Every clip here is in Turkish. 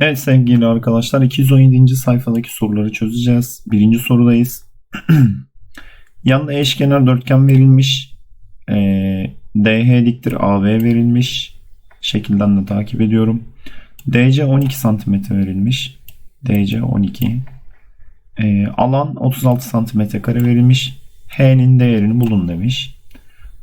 Evet sevgili arkadaşlar 217. sayfadaki soruları çözeceğiz. Birinci sorudayız. Yanında eşkenar dörtgen verilmiş. Ee, DH diktir AB verilmiş. Şekilden de takip ediyorum. DC 12 cm verilmiş. DC 12. Ee, alan 36 cm kare verilmiş. H'nin değerini bulun demiş.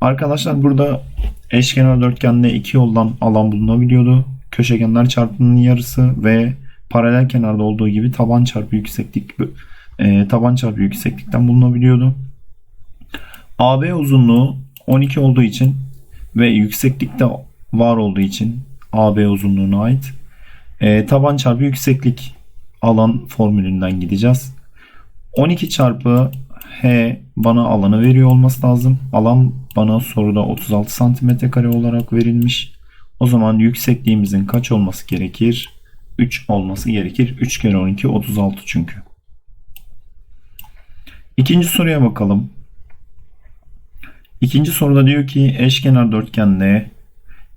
Arkadaşlar burada eşkenar dörtgende iki yoldan alan bulunabiliyordu. Köşegenler çarpımının yarısı ve paralel kenarda olduğu gibi taban çarpı yükseklik e, taban çarpı yükseklikten bulunabiliyordu. AB uzunluğu 12 olduğu için ve yükseklikte var olduğu için AB uzunluğuna ait e, taban çarpı yükseklik alan formülünden gideceğiz. 12 çarpı H bana alanı veriyor olması lazım. Alan bana soruda 36 santimetre kare olarak verilmiş. O zaman yüksekliğimizin kaç olması gerekir? 3 olması gerekir. 3 kere 12 36 çünkü. İkinci soruya bakalım. İkinci soruda diyor ki eşkenar dörtgende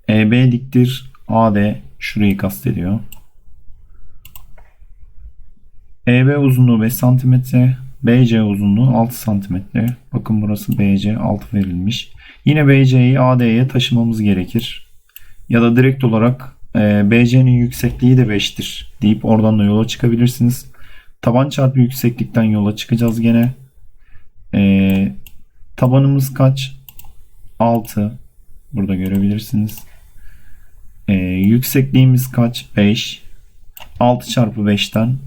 EB diktir AD şurayı kastediyor. EB uzunluğu 5 cm, BC uzunluğu 6 cm. Bakın burası BC 6 verilmiş. Yine BC'yi AD'ye taşımamız gerekir. Ya da direkt olarak e, BC'nin yüksekliği de 5'tir deyip oradan da yola çıkabilirsiniz. Taban çarpı yükseklikten yola çıkacağız gene. E, tabanımız kaç? 6. Burada görebilirsiniz. E, yüksekliğimiz kaç? 5. 6 çarpı 5'ten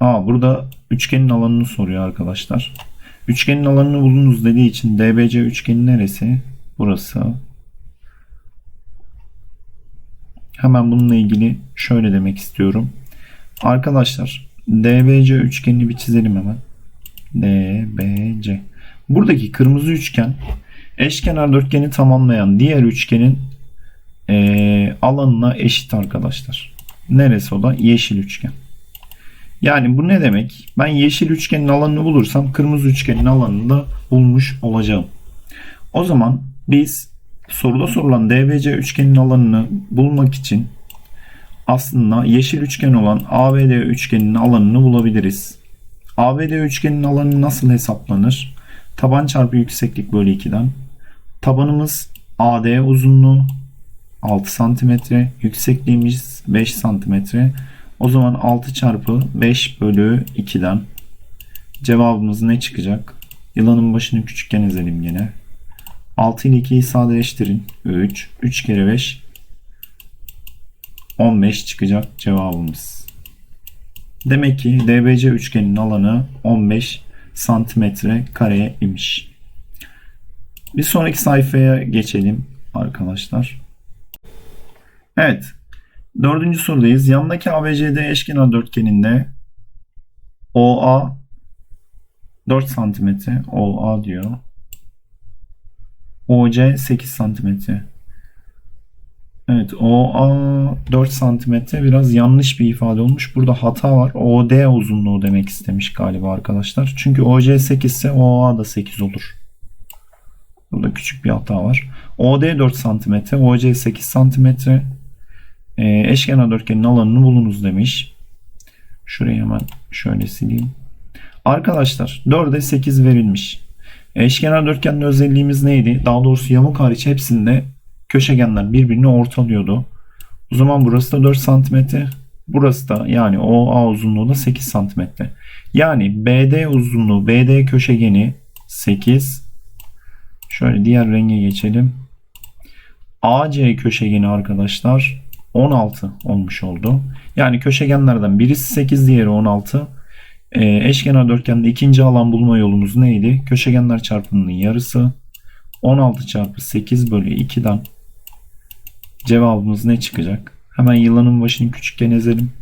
Aa, burada üçgenin alanını soruyor arkadaşlar. Üçgenin alanını bulunuz dediği için DBC üçgeni neresi? Burası. Hemen bununla ilgili şöyle demek istiyorum. Arkadaşlar DBC üçgenini bir çizelim hemen. DBC. Buradaki kırmızı üçgen eşkenar dörtgeni tamamlayan diğer üçgenin e, alanına eşit arkadaşlar. Neresi o da? Yeşil üçgen. Yani bu ne demek? Ben yeşil üçgenin alanını bulursam kırmızı üçgenin alanını da bulmuş olacağım. O zaman biz soruda sorulan DBC üçgenin alanını bulmak için aslında yeşil üçgen olan ABD üçgeninin alanını bulabiliriz. ABD üçgenin alanı nasıl hesaplanır? Taban çarpı yükseklik bölü 2'den. Tabanımız AD uzunluğu 6 cm, yüksekliğimiz 5 cm. O zaman 6 çarpı 5 bölü 2'den cevabımız ne çıkacak? Yılanın başını küçükken ezelim yine. 6 ile 2'yi sadeleştirin. 3. 3 kere 5 15 çıkacak cevabımız. Demek ki DBC üçgenin alanı 15 santimetre kare imiş. Bir sonraki sayfaya geçelim arkadaşlar. Evet. Dördüncü sorudayız. Yandaki ABCD eşkenar dörtgeninde OA 4 santimetre OA diyor. OC 8 santimetre. Evet OA 4 santimetre biraz yanlış bir ifade olmuş. Burada hata var. OD uzunluğu demek istemiş galiba arkadaşlar. Çünkü OC 8 ise OA da 8 olur. Burada küçük bir hata var. OD 4 santimetre, OC 8 santimetre. Ee, eşkenar dörtgenin alanını bulunuz demiş. Şurayı hemen şöyle sileyim. Arkadaşlar 4'e 8 verilmiş. Eşkenar dörtgenin özelliğimiz neydi? Daha doğrusu yamuk hariç hepsinde köşegenler birbirini ortalıyordu. O zaman burası da 4 cm. Burası da yani OA uzunluğu da 8 cm. Yani BD uzunluğu BD köşegeni 8. Şöyle diğer renge geçelim. AC köşegeni arkadaşlar 16 olmuş oldu. Yani köşegenlerden birisi 8 diğeri 16. Ee, eşkenar dörtgende ikinci alan bulma yolumuz neydi? Köşegenler çarpımının yarısı. 16 çarpı 8 bölü 2'den cevabımız ne çıkacak? Hemen yılanın başını küçükken ezelim.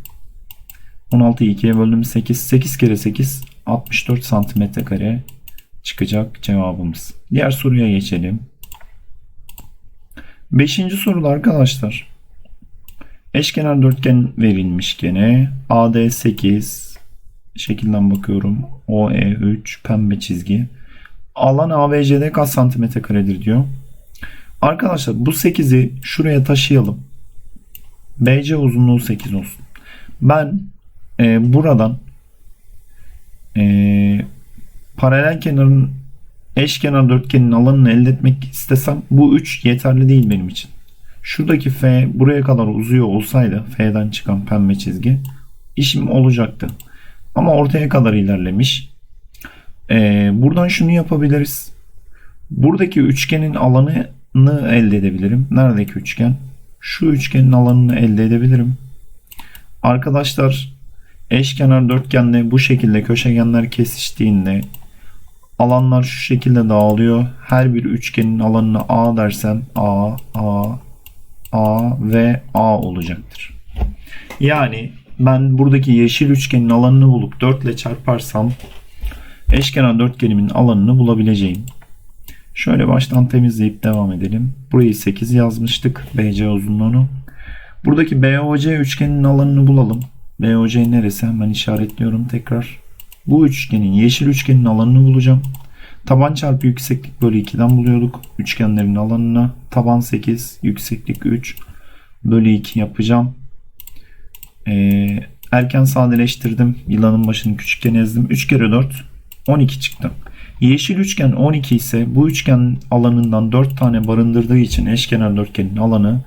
16'yı 2'ye böldüm 8. 8 kere 8 64 santimetre kare çıkacak cevabımız. Diğer soruya geçelim. Beşinci soruda arkadaşlar. Eşkenar dörtgen verilmiş gene. AD 8 şekilden bakıyorum. OE 3 pembe çizgi. Alan ABC'de kaç santimetre karedir diyor. Arkadaşlar bu 8'i şuraya taşıyalım. BC uzunluğu 8 olsun. Ben e, buradan e, paralel kenarın eşkenar dörtgenin alanını elde etmek istesem bu 3 yeterli değil benim için. Şuradaki F buraya kadar uzuyor olsaydı F'den çıkan pembe çizgi işim olacaktı. Ama ortaya kadar ilerlemiş. Ee, buradan şunu yapabiliriz. Buradaki üçgenin alanını elde edebilirim. Neredeki üçgen? Şu üçgenin alanını elde edebilirim. Arkadaşlar eşkenar dörtgenle bu şekilde köşegenler kesiştiğinde alanlar şu şekilde dağılıyor. Her bir üçgenin alanını A dersem A, A, A ve A olacaktır. Yani ben buradaki yeşil üçgenin alanını bulup 4 ile çarparsam eşkenar dörtgenimin alanını bulabileceğim. Şöyle baştan temizleyip devam edelim. Burayı 8 yazmıştık. BC uzunluğunu. Buradaki BOC üçgenin alanını bulalım. BOC neresi? Hemen işaretliyorum tekrar. Bu üçgenin yeşil üçgenin alanını bulacağım. Taban çarpı yükseklik bölü 2'den buluyorduk. Üçgenlerin alanını. Taban 8, yükseklik 3 bölü 2 yapacağım. Ee, erken sadeleştirdim. Yılanın başını küçükken ezdim. 3 kere 4 12 çıktı. Yeşil üçgen 12 ise bu üçgen alanından 4 tane barındırdığı için eşkenar dörtgenin alanı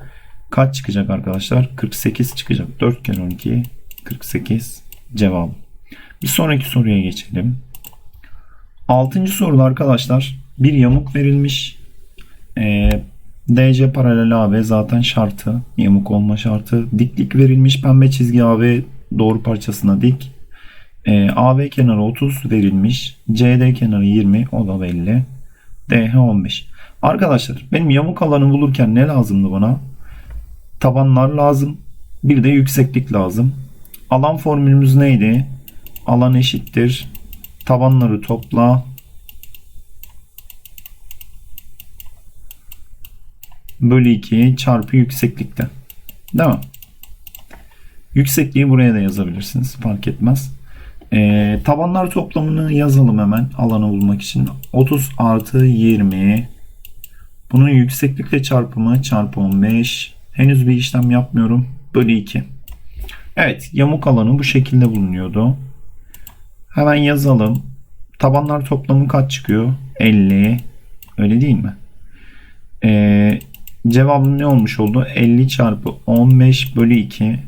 kaç çıkacak arkadaşlar? 48 çıkacak. 4 kere 12 48 cevabı. Bir sonraki soruya geçelim. Altıncı soruda arkadaşlar bir yamuk verilmiş. Ee, DC paralel AB zaten şartı. Yamuk olma şartı. Diklik verilmiş. Pembe çizgi AB doğru parçasına dik. Ee, AB kenarı 30 verilmiş. CD kenarı 20. O da belli. DH 15. Arkadaşlar benim yamuk alanı bulurken ne lazımdı bana? Tabanlar lazım. Bir de yükseklik lazım. Alan formülümüz neydi? Alan eşittir. Tabanları topla. Bölü 2 çarpı yükseklikte. Değil mi? Yüksekliği buraya da yazabilirsiniz. Fark etmez. Ee, tabanlar toplamını yazalım hemen alanı bulmak için. 30 artı 20. Bunun yükseklikle çarpımı çarpı 15. Henüz bir işlem yapmıyorum. Bölü 2. Evet yamuk alanı bu şekilde bulunuyordu. Hemen yazalım. Tabanlar toplamı kaç çıkıyor? 50. Öyle değil mi? Ee, cevabım ne olmuş oldu? 50 çarpı 15 bölü 2.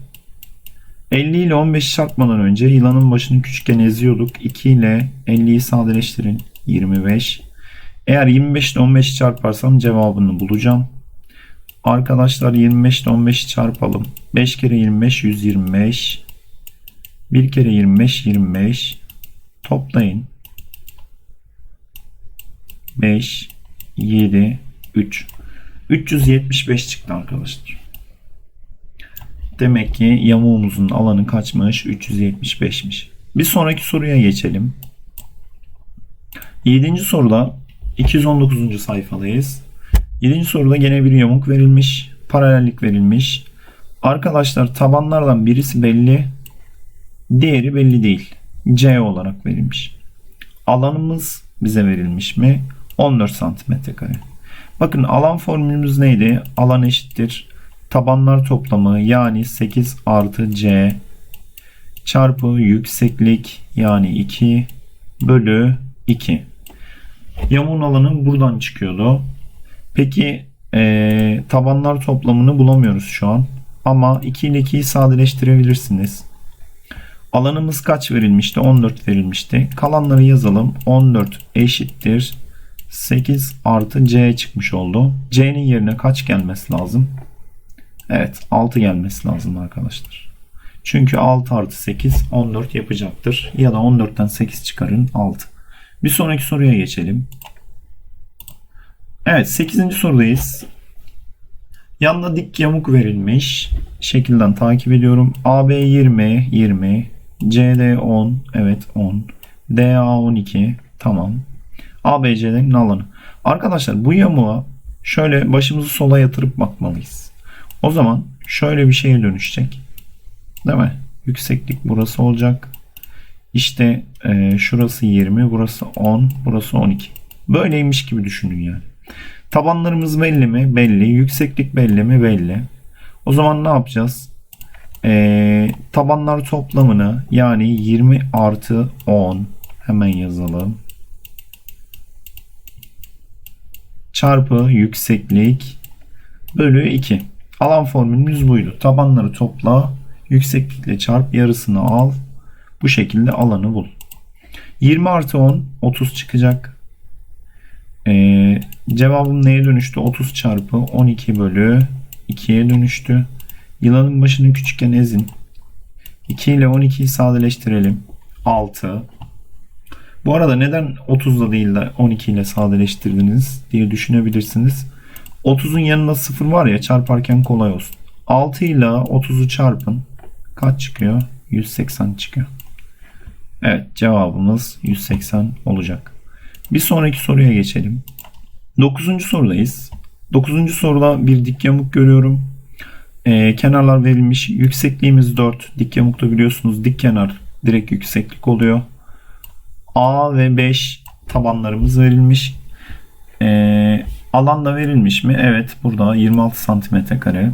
50 ile 15 çarpmadan önce yılanın başını küçükken eziyorduk. 2 ile 50'yi sadeleştirin. 25. Eğer 25 ile 15 çarparsam cevabını bulacağım. Arkadaşlar 25 ile 15'i çarpalım. 5 kere 25 125. 1 kere 25 25. Toplayın. 5 7 3 375 çıktı arkadaşlar. Demek ki yamuğumuzun alanı kaçmış? 375'miş. Bir sonraki soruya geçelim. 7. soruda 219. sayfadayız. 7. soruda gene bir yamuk verilmiş. Paralellik verilmiş. Arkadaşlar tabanlardan birisi belli. Diğeri belli değil. C olarak verilmiş. Alanımız bize verilmiş mi? 14 santimetre kare. Bakın alan formülümüz neydi? Alan eşittir. Tabanlar toplamı yani 8 artı C çarpı yükseklik yani 2 bölü 2. Yamuğun alanı buradan çıkıyordu. Peki e, tabanlar toplamını bulamıyoruz şu an. Ama 2 ile 2'yi sadeleştirebilirsiniz. Alanımız kaç verilmişti? 14 verilmişti. Kalanları yazalım. 14 eşittir. 8 artı C çıkmış oldu. C'nin yerine kaç gelmesi lazım? Evet 6 gelmesi lazım arkadaşlar. Çünkü 6 artı 8 14 yapacaktır. Ya da 14'ten 8 çıkarın 6. Bir sonraki soruya geçelim. Evet 8. sorudayız. Yanına dik yamuk verilmiş. Şekilden takip ediyorum. AB 20, 20. CD 10, evet 10. DA 12, tamam. ABC'nin alanı. Arkadaşlar bu yamuğa şöyle başımızı sola yatırıp bakmalıyız. O zaman şöyle bir şeye dönüşecek. Değil mi? Yükseklik burası olacak. İşte e, şurası 20, burası 10, burası 12. Böyleymiş gibi düşünün yani. Tabanlarımız belli mi? Belli. Yükseklik belli mi? Belli. O zaman ne yapacağız? Ee, tabanlar toplamını yani 20 artı 10 hemen yazalım. Çarpı yükseklik bölü 2. Alan formülümüz buydu. Tabanları topla, yükseklikle çarp, yarısını al. Bu şekilde alanı bul. 20 artı 10 30 çıkacak. Ee, cevabım neye dönüştü? 30 çarpı 12 bölü 2'ye dönüştü. Yılanın başını küçükken ezin. 2 ile 12'yi sadeleştirelim. 6. Bu arada neden 30'da değil de 12 ile sadeleştirdiniz diye düşünebilirsiniz. 30'un yanında 0 var ya çarparken kolay olsun. 6 ile 30'u çarpın. Kaç çıkıyor? 180 çıkıyor. Evet cevabımız 180 olacak. Bir sonraki soruya geçelim. 9. sorudayız. 9. soruda bir dik yamuk görüyorum. Ee, kenarlar verilmiş. Yüksekliğimiz 4. Dik yamukta biliyorsunuz dik kenar direkt yükseklik oluyor. A ve 5 tabanlarımız verilmiş. Ee, alan da verilmiş mi? Evet burada 26 santimetre kare.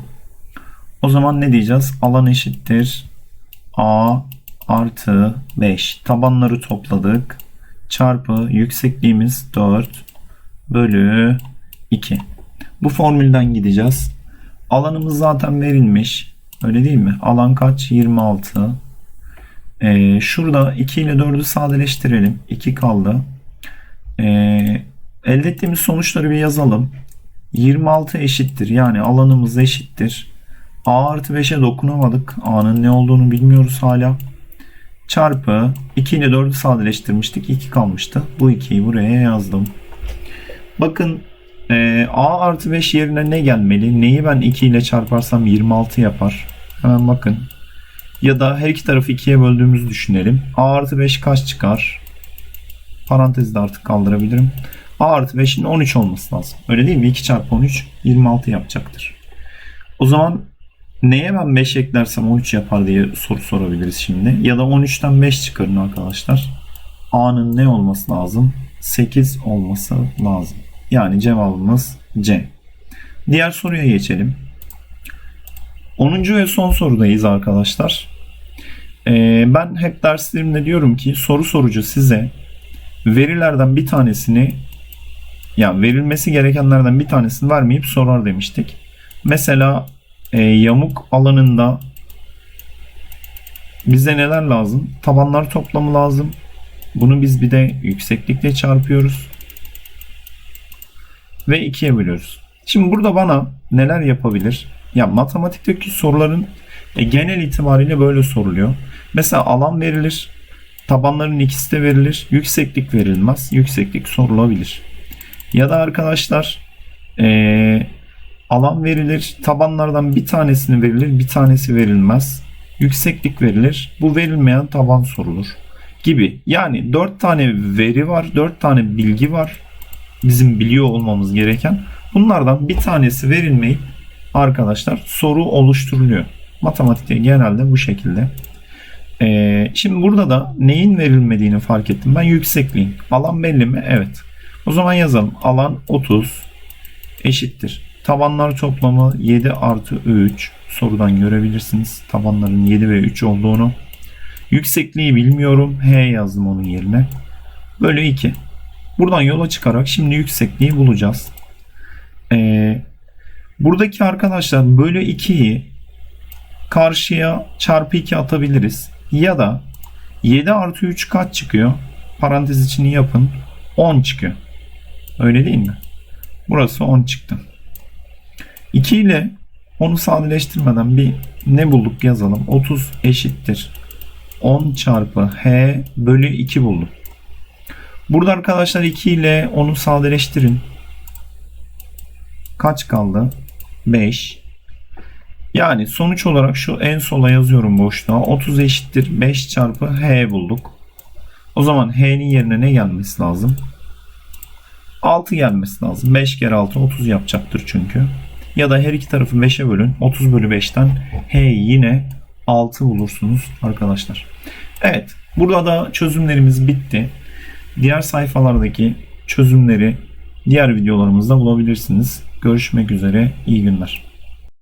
O zaman ne diyeceğiz? Alan eşittir. A artı 5. Tabanları topladık. Çarpı yüksekliğimiz 4 bölü 2. Bu formülden gideceğiz. Alanımız zaten verilmiş. Öyle değil mi? Alan kaç? 26. Ee, şurada 2 ile 4'ü sadeleştirelim. 2 kaldı. Ee, elde ettiğimiz sonuçları bir yazalım. 26 eşittir. Yani alanımız eşittir. A artı 5'e dokunamadık. A'nın ne olduğunu bilmiyoruz hala. Çarpı 2 ile 4'ü sadeleştirmiştik. 2 kalmıştı. Bu 2'yi buraya yazdım. Bakın e, A artı 5 yerine ne gelmeli? Neyi ben 2 ile çarparsam 26 yapar. Hemen bakın. Ya da her iki tarafı 2'ye böldüğümüzü düşünelim. A artı 5 kaç çıkar? Parantezi de artık kaldırabilirim. A artı 5'in 13 olması lazım. Öyle değil mi? 2 çarpı 13 26 yapacaktır. O zaman neye ben 5 eklersem 13 yapar diye soru sorabiliriz şimdi. Ya da 13'ten 5 çıkarın arkadaşlar. A'nın ne olması lazım? 8 olması lazım. Yani cevabımız C. Diğer soruya geçelim. 10. ve son sorudayız arkadaşlar. Ee, ben hep derslerimde diyorum ki soru sorucu size verilerden bir tanesini ya verilmesi gerekenlerden bir tanesini vermeyip sorar demiştik. Mesela e, yamuk alanında bize neler lazım? Tabanlar toplamı lazım. Bunu biz bir de yükseklikle çarpıyoruz. Ve ikiye bölüyoruz. Şimdi burada bana neler yapabilir? Ya matematikteki soruların e, genel itibariyle böyle soruluyor. Mesela alan verilir. Tabanların ikisi de verilir. Yükseklik verilmez. Yükseklik sorulabilir. Ya da arkadaşlar e, alan verilir. Tabanlardan bir tanesini verilir. Bir tanesi verilmez. Yükseklik verilir. Bu verilmeyen taban sorulur. Gibi. Yani 4 tane veri var. 4 tane bilgi var. Bizim biliyor olmamız gereken. Bunlardan bir tanesi verilmeyip arkadaşlar soru oluşturuluyor. Matematikte genelde bu şekilde. Ee, şimdi burada da neyin verilmediğini fark ettim. Ben yüksekliğin. Alan belli mi? Evet. O zaman yazalım. Alan 30 eşittir. Tabanlar toplamı 7 artı 3. Sorudan görebilirsiniz. Tabanların 7 ve 3 olduğunu. Yüksekliği bilmiyorum. H yazdım onun yerine. Bölü 2. Buradan yola çıkarak şimdi yüksekliği bulacağız. Ee, buradaki arkadaşlar bölü 2'yi karşıya çarpı 2 atabiliriz. Ya da 7 artı 3 kaç çıkıyor? Parantez içini yapın. 10 çıkıyor. Öyle değil mi? Burası 10 çıktı. 2 ile onu sadeleştirmeden bir ne bulduk yazalım. 30 eşittir. 10 çarpı h bölü 2 buldum. Burada arkadaşlar 2 ile onu sadeleştirin. Kaç kaldı? 5. Yani sonuç olarak şu en sola yazıyorum boşluğa. 30 eşittir 5 çarpı h bulduk. O zaman h'nin yerine ne gelmesi lazım? 6 gelmesi lazım. 5 kere 6 30 yapacaktır çünkü. Ya da her iki tarafı 5'e bölün. 30 bölü 5'ten h'yi yine 6 bulursunuz arkadaşlar. Evet. Burada da çözümlerimiz bitti. Diğer sayfalardaki çözümleri diğer videolarımızda bulabilirsiniz. Görüşmek üzere. İyi günler.